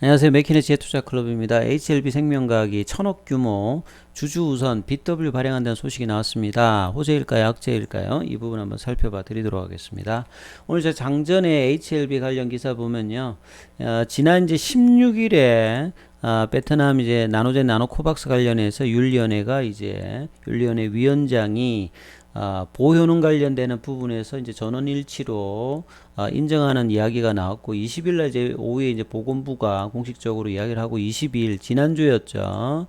안녕하세요. 메키네치의 투자 클럽입니다. HLB 생명과학이 천억 규모 주주 우선 BW 발행한다는 소식이 나왔습니다. 호재일까요? 악재일까요? 이 부분 한번 살펴봐 드리도록 하겠습니다. 오늘 제 장전에 HLB 관련 기사 보면요. 어, 지난 이제 16일에 아, 베트남 이제 나노젠 나노코박스 관련해서 윤리위원회가 이제 윤리위원회 위원장이 아, 보효능 관련되는 부분에서 이제 전원 일치로 아, 인정하는 이야기가 나왔고 20일 날 이제 오후에 이제 보건부가 공식적으로 이야기를 하고 22일 지난주였죠.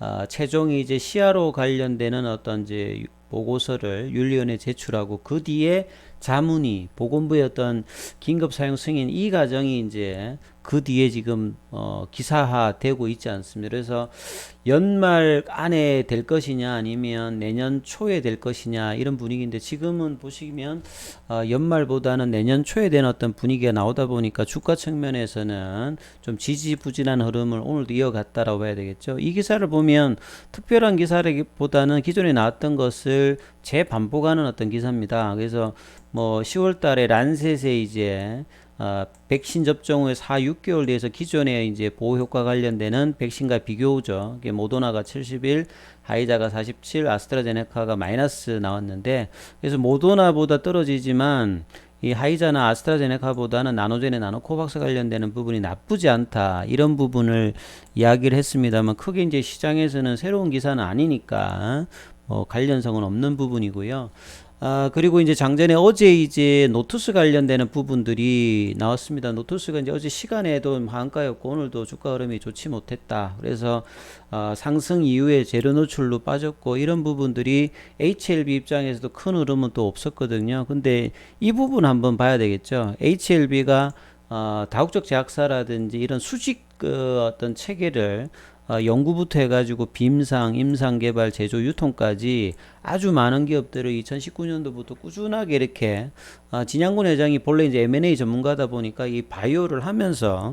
아, 최종이 이제 시야로 관련되는 어떤 이제 보고서를 윤리위원회 제출하고 그 뒤에 자문이 보건부의 어떤 긴급 사용 승인 이 과정이 이제 그 뒤에 지금 어 기사화 되고 있지 않습니다. 그래서 연말 안에 될 것이냐 아니면 내년 초에 될 것이냐 이런 분위기인데 지금은 보시면 어 연말보다는 내년 초에 되는 어떤 분위기가 나오다 보니까 주가 측면에서는 좀 지지부진한 흐름을 오늘도 이어갔다라고 봐야 되겠죠. 이 기사를 보면 특별한 기사라기보다는 기존에 나왔던 것을 재반복하는 어떤 기사입니다. 그래서 뭐 10월 달에 란셋에 이제 어, 백신 접종 후 4, 6개월 뒤에서 기존의 이제 보호 효과 관련되는 백신과 비교죠. 이게 모더나가 71, 하이자가 47, 아스트라제네카가 마이너스 나왔는데 그래서 모더나보다 떨어지지만 이 하이자나 아스트라제네카보다는 나노젠의 나노코박스 관련되는 부분이 나쁘지 않다 이런 부분을 이야기를 했습니다만 크게 이제 시장에서는 새로운 기사는 아니니까 뭐 관련성은 없는 부분이고요. 아, 그리고 이제 장전에 어제 이제 노트스 관련되는 부분들이 나왔습니다. 노트스가 이제 어제 시간에도 한가였고 오늘도 주가 흐름이 좋지 못했다. 그래서 어, 상승 이후에 재료 노출로 빠졌고 이런 부분들이 HLB 입장에서도 큰 흐름은 또 없었거든요. 근데 이 부분 한번 봐야 되겠죠. HLB가 어, 다국적 제약사라든지 이런 수직 그 어떤 체계를 어, 연구부터 해가지고 빔상, 임상 개발, 제조, 유통까지 아주 많은 기업들을 2019년도부터 꾸준하게 이렇게 어, 진양군 회장이 본래 이제 M&A 전문가다 보니까 이 바이오를 하면서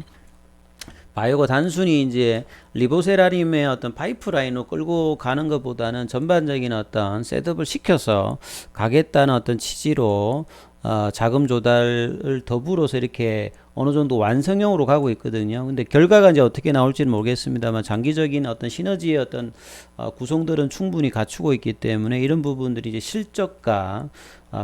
바이오가 단순히 이제 리보세라림의 어떤 파이프라인으로 끌고 가는 것보다는 전반적인 어떤 셋업을 시켜서 가겠다는 어떤 취지로 어, 자금 조달을 더불어서 이렇게 어느 정도 완성형으로 가고 있거든요. 근데 결과가 이제 어떻게 나올지는 모르겠습니다만 장기적인 어떤 시너지의 어떤 어, 구성들은 충분히 갖추고 있기 때문에 이런 부분들이 이제 실적과 어,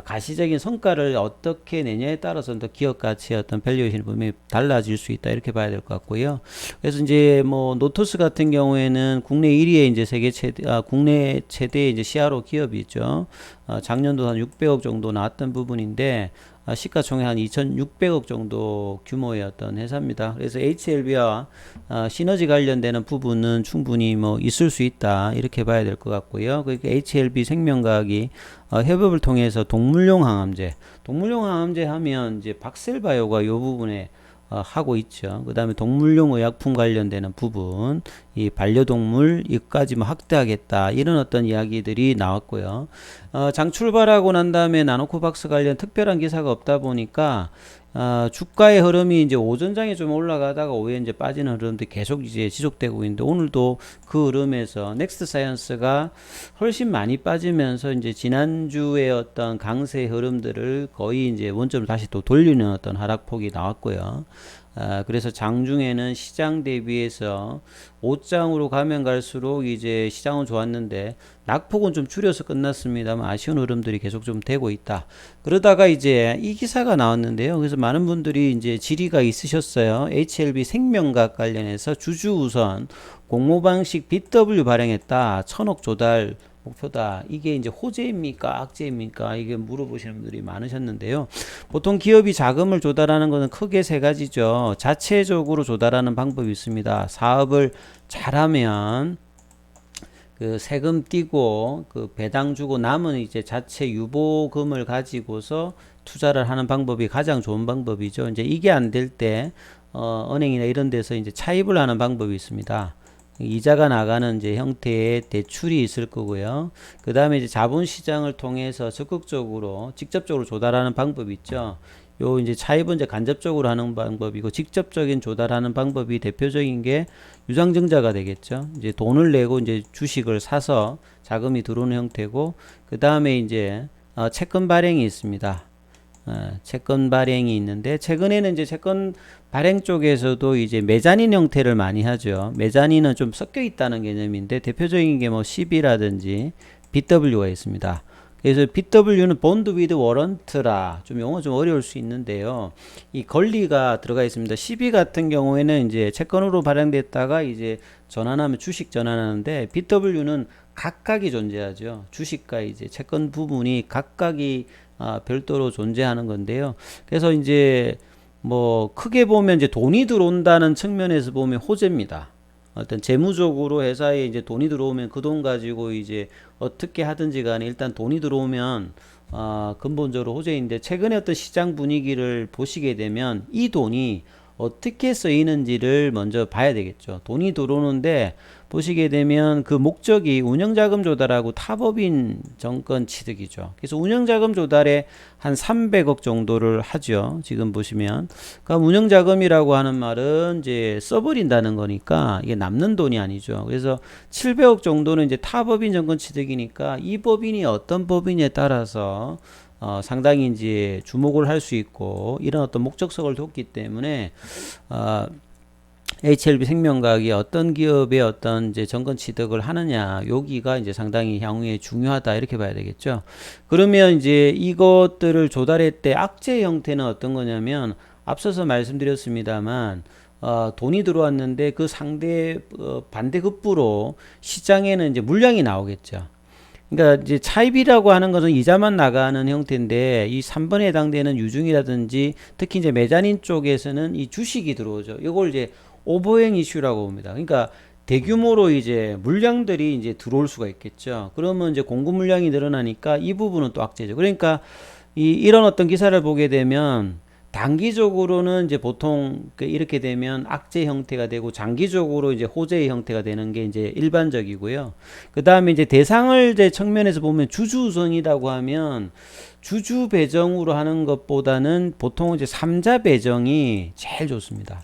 가시적인 성과를 어떻게 내냐에 따라서 더 기업 가치의 어떤 밸류에이션이 분명히 달라질 수 있다 이렇게 봐야 될 것 같고요. 그래서 이제 뭐 노토스 같은 경우에는 국내 1위의 이제 세계 최대 아, 국내 최대 이제 CRO 기업이죠. 어, 작년도 한 600억 정도 나왔던 부분인데 아, 시가총액 한 2,600억 정도 규모의 어떤 회사입니다. 그래서 HLB와 아, 시너지 관련되는 부분은 충분히 뭐 있을 수 있다 이렇게 봐야 될 것 같고요. 그러니까 HLB 생명과학이 어, 협업을 통해서 동물용 항암제, 동물용 항암제 하면 이제 박셀바이오가 이 부분에 어, 하고 있죠. 그 다음에 동물용 의약품 관련되는 부분, 이 반려동물 이까지 뭐 확대하겠다 이런 어떤 이야기들이 나왔고요. 어, 장 출발하고 난 다음에 나노코박스 관련 특별한 기사가 없다 보니까 어, 주가의 흐름이 이제 오전장에 좀 올라가다가 오후에 이제 빠지는 흐름도 계속 이제 지속되고 있는데 오늘도 그 흐름에서 넥스트 사이언스가 훨씬 많이 빠지면서 이제 지난주에 어떤 강세 흐름들을 거의 이제 원점을 다시 또 돌리는 어떤 하락폭이 나왔고요. 아, 그래서 장중에는 시장 대비해서 5장으로 가면 갈수록 이제 시장은 좋았는데 낙폭은 좀 줄여서 끝났습니다만 아쉬운 흐름들이 계속 좀 되고 있다. 그러다가 이제 이 기사가 나왔는데요. 그래서 많은 분들이 이제 질의가 있으셨어요. HLB 생명각 관련해서 주주 우선 공모 방식 BW 발행했다. 천억 조달 목표다. 이게 이제 호재입니까? 악재입니까? 이게 물어보시는 분들이 많으셨는데요. 보통 기업이 자금을 조달하는 것은 크게 세 가지죠. 자체적으로 조달하는 방법이 있습니다. 사업을 잘하면 그 세금 띄고 그 배당 주고 남은 이제 자체 유보금을 가지고서 투자를 하는 방법이 가장 좋은 방법이죠. 이제 이게 안 될 때 어, 은행이나 이런 데서 이제 차입을 하는 방법이 있습니다. 이자가 나가는 이제 형태의 대출이 있을 거고요. 그 다음에 이제 자본시장을 통해서 적극적으로 직접적으로 조달하는 방법이 있죠. 요 이제 차입은 이제 간접적으로 하는 방법이고 직접적인 조달하는 방법이 대표적인 게 유상증자가 되겠죠. 이제 돈을 내고 이제 주식을 사서 자금이 들어오는 형태고 그 다음에 이제 어 채권 발행이 있습니다. 어, 채권 발행이 있는데 최근에는 이제 채권 발행 쪽에서도 이제 메자닌 형태를 많이 하죠. 메자닌은 좀 섞여 있다는 개념인데 대표적인 게뭐 CB라든지 BW가 있습니다. 그래서 BW는 본드 위드 워런트라 좀 용어 좀 어려울 수 있는데요. 이 권리가 들어가 있습니다. CB 같은 경우에는 이제 채권으로 발행됐다가 이제 전환하면 주식 전환하는데 BW는 각각이 존재하죠. 주식과 이제 채권 부분이 각각이 아, 별도로 존재하는 건데요. 그래서 이제 뭐 크게 보면 이제 돈이 들어온다는 측면에서 보면 호재입니다. 어떤 재무적으로 회사에 이제 돈이 들어오면 그 돈 가지고 이제 어떻게 하든지 간에 일단 돈이 들어오면 아, 근본적으로 호재인데 최근에 어떤 시장 분위기를 보시게 되면 이 돈이 어떻게 쓰이는지를 먼저 봐야 되겠죠. 돈이 들어오는데 보시게 되면 그 목적이 운영자금 조달하고 타법인 정권 취득이죠. 그래서 운영자금 조달에 한 300억 정도를 하죠. 지금 보시면. 그러니까 운영자금이라고 하는 말은 이제 써버린다는 거니까 이게 남는 돈이 아니죠. 그래서 700억 정도는 이제 타법인 정권 취득이니까 이 법인이 어떤 법인에 따라서 어, 상당히 이제 주목을 할 수 있고 이런 어떤 목적성을 뒀기 때문에 어, HLB 생명과학이 어떤 기업의 어떤 이제 정권 취득을 하느냐 여기가 이제 상당히 향후에 중요하다 이렇게 봐야 되겠죠. 그러면 이제 이것들을 조달할 때 악재 형태는 어떤 거냐면 앞서서 말씀드렸습니다만 어, 돈이 들어왔는데 그 상대 어, 반대급부로 시장에는 이제 물량이 나오겠죠. 그러니까 이제 차입이라고 하는 것은 이자만 나가는 형태인데 이 3번에 해당되는 유중이라든지 특히 이제 메자닌 쪽에서는 이 주식이 들어오죠. 이걸 이제 오버행 이슈라고 봅니다. 그러니까 대규모로 이제 물량들이 이제 들어올 수가 있겠죠. 그러면 이제 공급 물량이 늘어나니까 이 부분은 또 악재죠. 그러니까 이 이런 어떤 기사를 보게 되면 단기적으로는 이제 보통 그 이렇게 되면 악재 형태가 되고 장기적으로 이제 호재의 형태가 되는 게 이제 일반적이고요. 그 다음에 이제 대상을 이제 측면에서 보면 주주 우선이라고 하면 주주 배정으로 하는 것보다는 보통 이제 삼자 배정이 제일 좋습니다.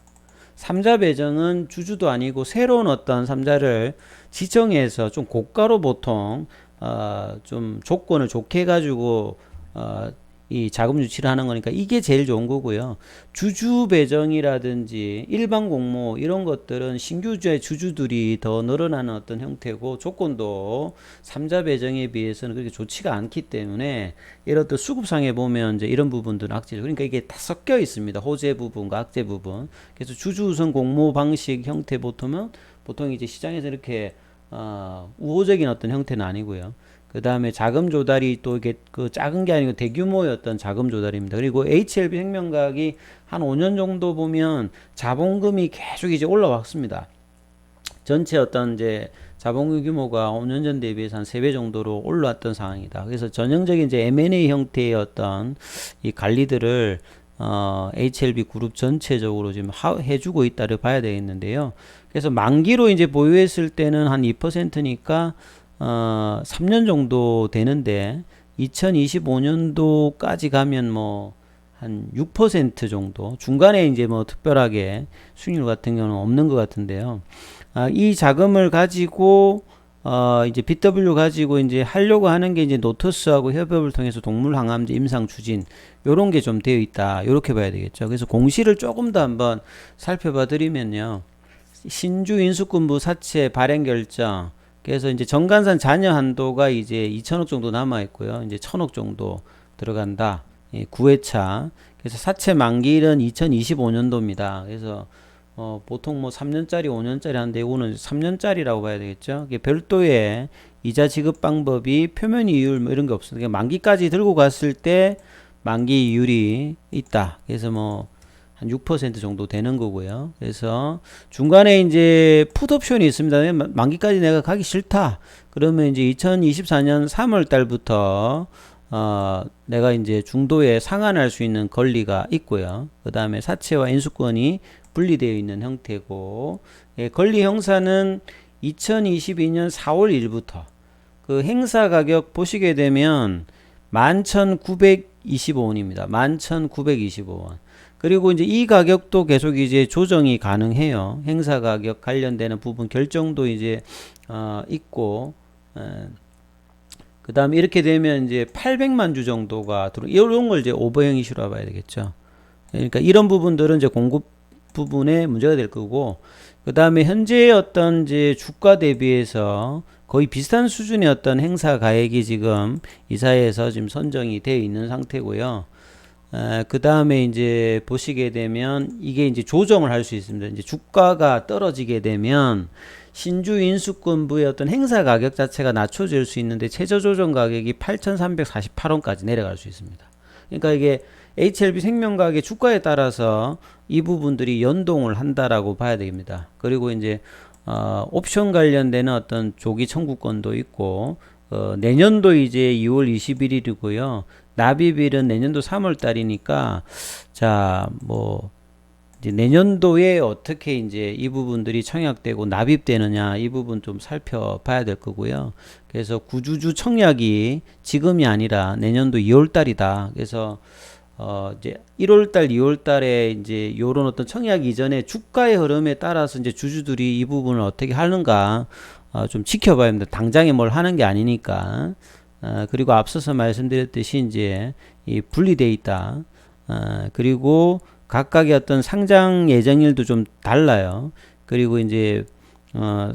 삼자 배정은 주주도 아니고 새로운 어떤 삼자를 지정해서 좀 고가로 보통 어 좀 조건을 좋게 해가지고 어 이 자금 유치를 하는 거니까 이게 제일 좋은 거고요. 주주 배정이라든지 일반 공모 이런 것들은 신규주의 주주들이 더 늘어나는 어떤 형태고 조건도 삼자 배정에 비해서는 그렇게 좋지가 않기 때문에 이런 또 수급상에 보면 이제 이런 부분들은 악재죠. 그러니까 이게 다 섞여 있습니다. 호재 부분과 악재 부분. 그래서 주주 우선 공모 방식 형태 보통은 보통 이제 시장에서 이렇게 어, 우호적인 어떤 형태는 아니고요. 그 다음에 자금 조달이 또 이게 그 작은 게 아니고 대규모의 어떤 자금 조달입니다. 그리고 HLB 생명과학이 한 5년 정도 보면 자본금이 계속 이제 올라왔습니다. 전체 어떤 이제 자본금 규모가 5년 전 대비해서 한 3배 정도로 올라왔던 상황이다. 그래서 전형적인 이제 M&A 형태의 어떤 이 관리들을 어, HLB 그룹 전체적으로 지금 하, 해주고 있다를 봐야 되겠는데요. 그래서 만기로 이제 보유했을 때는 한 2%니까 어, 3년 정도 되는데 2025년도까지 가면 뭐 한 6% 정도 중간에 이제 뭐 특별하게 수익률 같은 경우는 없는 것 같은데요. 아, 이 자금을 가지고 어, 이제 BW 가지고 이제 하려고 하는 게 이제 노트스하고 협업을 통해서 동물 항암제 임상 추진 요런 게 좀 되어 있다. 요렇게 봐야 되겠죠. 그래서 공시를 조금 더 한번 살펴봐 드리면요. 신주 인수권부 사채 발행 결정 그래서 이제 정관산 잔여 한도가 이제 2천억 정도 남아 있고요. 이제 1천억 정도 들어간다. 예, 9회차. 그래서 사채 만기일은 2025년도입니다. 그래서 어, 보통 뭐 3년짜리, 5년짜리 한데 이거는 3년짜리라고 봐야 되겠죠. 이게 별도의 이자 지급 방법이 표면 이율 뭐 이런 게 없습니다. 그러니까 만기까지 들고 갔을 때 만기 이율이 있다. 그래서 뭐 한 6% 정도 되는 거고요. 그래서 중간에 이제 풋 옵션이 있습니다. 만기까지 내가 가기 싫다. 그러면 이제 2024년 3월 달부터 어, 내가 이제 중도에 상환할 수 있는 권리가 있고요. 그 다음에 사채와 인수권이 분리되어 있는 형태고, 예, 권리 형사는 2022년 4월 1일부터 그 행사 가격 보시게 되면 11,925원입니다. 11,925원. 그리고 이제 이 가격도 계속 이제 조정이 가능해요. 행사 가격 관련되는 부분 결정도 이제 어 있고 에, 그 다음에 이렇게 되면 이제 800만 주 정도가 들어, 이런 걸 이제 오버행 이슈라 봐야 되겠죠. 그러니까 이런 부분들은 이제 공급 부분에 문제가 될 거고, 그 다음에 현재 어떤 이제 주가 대비해서 거의 비슷한 수준의 어떤 행사 가액이 지금 이사회에서 지금 선정이 되어 있는 상태고요. 그 다음에 이제 보시게 되면 이게 이제 조정을 할 수 있습니다. 이제 주가가 떨어지게 되면 신주 인수권부의 어떤 행사 가격 자체가 낮춰질 수 있는데 최저 조정 가격이 8,348원까지 내려갈 수 있습니다. 그러니까 이게 HLB 생명과학의 주가에 따라서 이 부분들이 연동을 한다라고 봐야 됩니다. 그리고 이제 어, 옵션 관련되는 어떤 조기 청구권도 있고 어, 내년도 이제 2월 21일이고요. 납입일은 내년도 3월 달이니까 자뭐 내년도에 어떻게 이제 이 부분들이 청약되고 납입되느냐 이 부분 좀 살펴봐야 될 거고요. 그래서 구주주 청약이 지금이 아니라 내년도 2월 달이다. 그래서 어 이제 1월 달, 2월 달에 이제 요런 어떤 청약 이전에 주가의 흐름에 따라서 이제 주주들이 이 부분을 어떻게 하는가 어, 좀 지켜봐야 합니다. 당장에 뭘 하는 게 아니니까. 어, 그리고 앞서서 말씀드렸듯이 이제 이 분리돼 있다. 어, 그리고 각각의 어떤 상장 예정일도 좀 달라요. 그리고 이제 어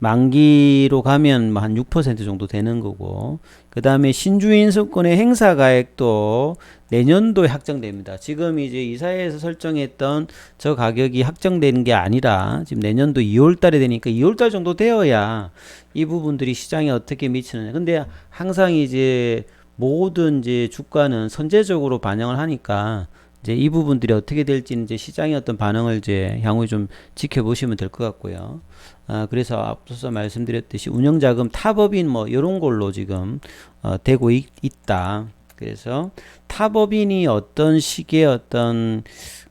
만기로 가면 뭐 한 6% 정도 되는 거고 그 다음에 신주인수권의 행사 가액도 내년도에 확정됩니다. 지금 이제 이사회에서 설정했던 저 가격이 확정되는 게 아니라 지금 내년도 2월 달에 되니까 2월 달 정도 되어야 이 부분들이 시장에 어떻게 미치느냐. 근데 항상 이제 모든 이제 주가는 선제적으로 반영을 하니까 이제 이 부분들이 어떻게 될지는 이제 시장의 어떤 반응을 이제 향후에 좀 지켜보시면 될 것 같고요. 아, 그래서 앞서서 말씀드렸듯이 운영자금 타법인 뭐 이런 걸로 지금 어, 되고 있, 다 그래서 타법인이 어떤 식의 어떤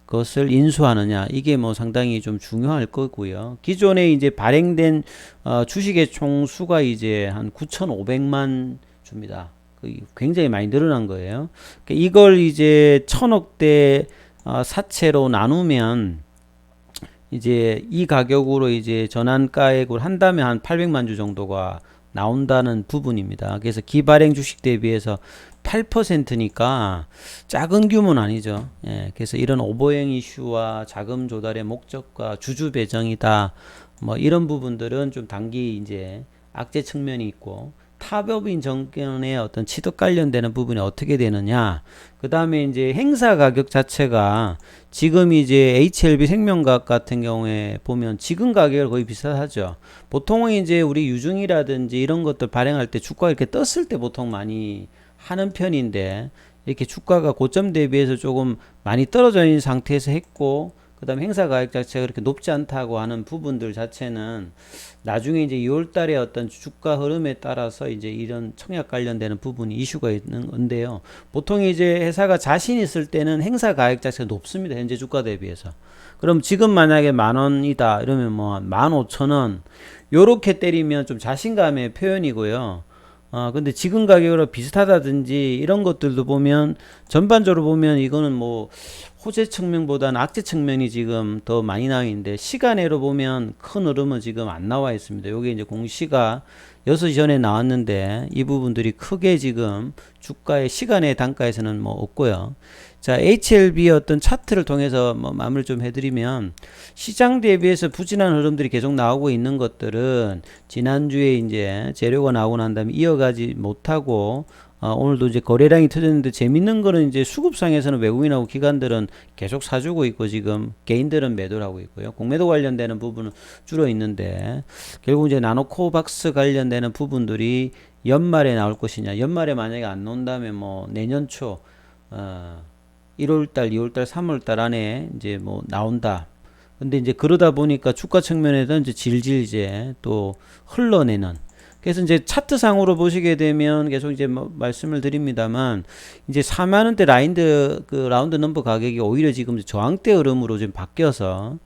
것을 인수하느냐 이게 뭐 상당히 좀 중요할 거고요. 기존에 이제 발행된 어, 주식의 총수가 이제 한 9,500만 주입니다. 그 굉장히 많이 늘어난 거예요. 그러니까 이걸 이제 천억대 어, 사채로 나누면 이제 이 가격으로 이제 전환가액을 한다면 한 800만 주 정도가 나온다는 부분입니다. 그래서 기발행 주식 대비해서 8%니까 작은 규모는 아니죠. 예, 그래서 이런 오버행 이슈와 자금 조달의 목적과 주주 배정이다. 뭐 이런 부분들은 좀 단기 이제 악재 측면이 있고 타법인 정권의 어떤 취득 관련되는 부분이 어떻게 되느냐. 그 다음에 이제 행사 가격 자체가 지금 이제 HLB 생명과학 같은 경우에 보면 지금 가격을 거의 비슷하죠. 보통은 이제 우리 유중이라든지 이런 것들 발행할 때 주가가 이렇게 떴을 때 보통 많이 하는 편인데 이렇게 주가가 고점 대비해서 조금 많이 떨어져 있는 상태에서 했고 그 다음에 행사 가액 자체가 그렇게 높지 않다고 하는 부분들 자체는 나중에 이제 2월 달에 어떤 주가 흐름에 따라서 이제 이런 청약 관련되는 부분이 이슈가 있는 건데요. 보통 이제 회사가 자신 있을 때는 행사 가액 자체가 높습니다. 현재 주가 대비해서. 그럼 지금 만약에 만 원이다 이러면 뭐 만 오천 원 요렇게 때리면 좀 자신감의 표현이고요. 어, 근데 지금 가격으로 비슷하다든지 이런 것들도 보면 전반적으로 보면 이거는 뭐 호재 측면보다는 악재 측면이 지금 더 많이 나와 있는데 시간으로 보면 큰 흐름은 지금 안 나와 있습니다. 요게 이제 공시가 6시 전에 나왔는데 이 부분들이 크게 지금 주가의 시간의 단가에서는 뭐 없고요. 자, HLB 어떤 차트를 통해서 뭐 마무리 좀 해드리면 시장 대비해서 부진한 흐름들이 계속 나오고 있는 것들은 지난주에 이제 재료가 나오고 난 다음에 이어가지 못하고 어, 오늘도 이제 거래량이 터졌는데 재밌는 거는 이제 수급상에서는 외국인하고 기관들은 계속 사주고 있고 지금 개인들은 매도를 하고 있고요. 공매도 관련되는 부분은 줄어 있는데 결국 이제 나노코박스 관련되는 부분들이 연말에 나올 것이냐. 연말에 만약에 안 나온다면 뭐 내년 초 어, 1월달, 2월달, 3월달 안에 이제 뭐 나온다. 근데 이제 그러다 보니까 주가 측면에서 이제 질질 이제 또 흘러내는 그래서 이제 차트상으로 보시게 되면 계속 이제 뭐 말씀을 드립니다만 이제 4만 원대 라인드 그 라운드 넘버 가격이 오히려 지금 저항대 흐름으로 좀 바뀌어서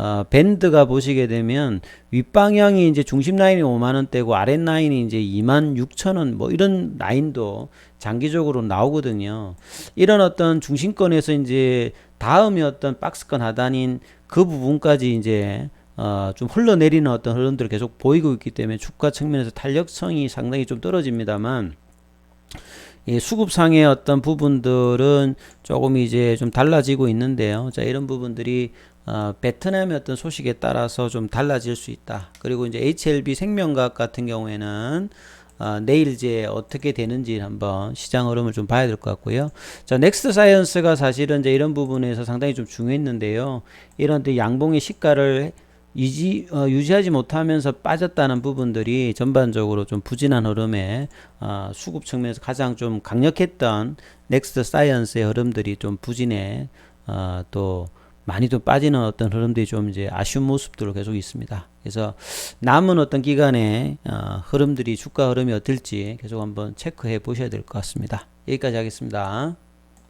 어, 밴드가 보시게 되면 윗방향이 이제 중심 라인이 5만 원대고 아랫 라인이 이제 2만 6천 원 뭐 이런 라인도 장기적으로 나오거든요. 이런 어떤 중심권에서 이제 다음이 어떤 박스권 하단인 그 부분까지 이제 어, 좀 흘러내리는 어떤 흐름들을 계속 보이고 있기 때문에 주가 측면에서 탄력성이 상당히 좀 떨어집니다만 이 수급상의 어떤 부분들은 조금 이제 좀 달라지고 있는데요. 자, 이런 부분들이 어, 베트남의 어떤 소식에 따라서 좀 달라질 수 있다. 그리고 이제 HLB 생명과학 같은 경우에는 어, 내일 이제 어떻게 되는지 한번 시장 흐름을 좀 봐야 될 것 같고요. 자, 넥스트 사이언스가 사실은 이제 이런 부분에서 상당히 좀 중요했는데요. 이런 데 양봉의 시가를 유지, 어, 유지하지 못하면서 빠졌다는 부분들이 전반적으로 좀 부진한 흐름에 어, 수급 측면에서 가장 좀 강력했던 넥스트 사이언스의 흐름들이 좀 부진해 어, 또 많이 좀 빠지는 어떤 흐름들이 좀 이제 아쉬운 모습들로 계속 있습니다. 그래서 남은 어떤 기간에 어, 흐름들이 주가 흐름이 어떨지 계속 한번 체크해 보셔야 될 것 같습니다. 여기까지 하겠습니다.